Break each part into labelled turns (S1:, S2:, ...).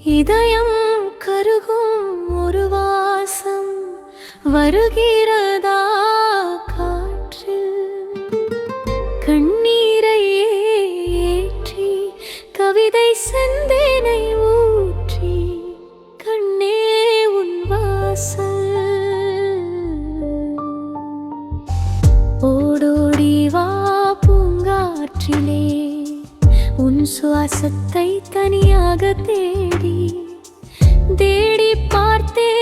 S1: இதயம் கருகும் ஒரு வாசம் வருகிறதா காற்று கண்ணீரை ஏற்றி கவிதை செந்தேனை ஊற்றி கண்ணே உன் வாசல். ஓடோடி வா பூங்காற்றிலே உன் சுவாசத்தை தனியாக தேடி தேடி பார்த்தேன்.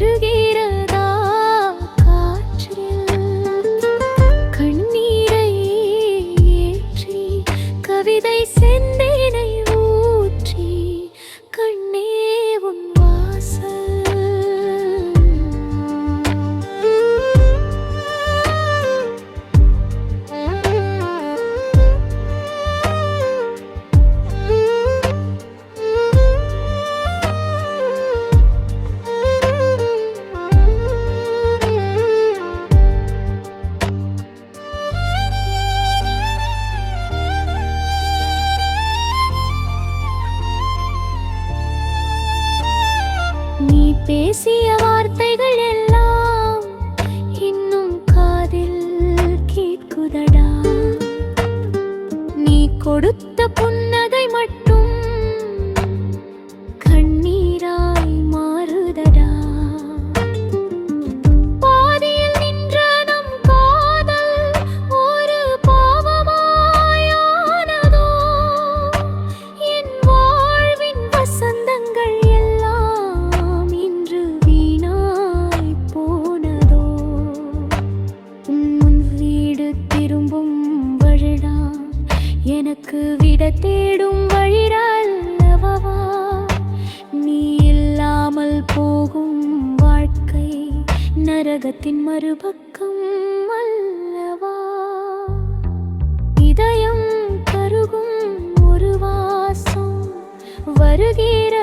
S1: வருகிறதா பேசிய வார்த்தைகள் எல்லாம் இன்னும் காதில் கேட்குதடா? நீ கொடுத்த எனக்கு விட தேடும் வழிரல்லவா நீ இல்லாமல் போகும் வாழ்க்கை நரகத்தின் மறுபக்கம் அல்லவா? இதயம் கருகும் ஒரு வாசம் வருகிற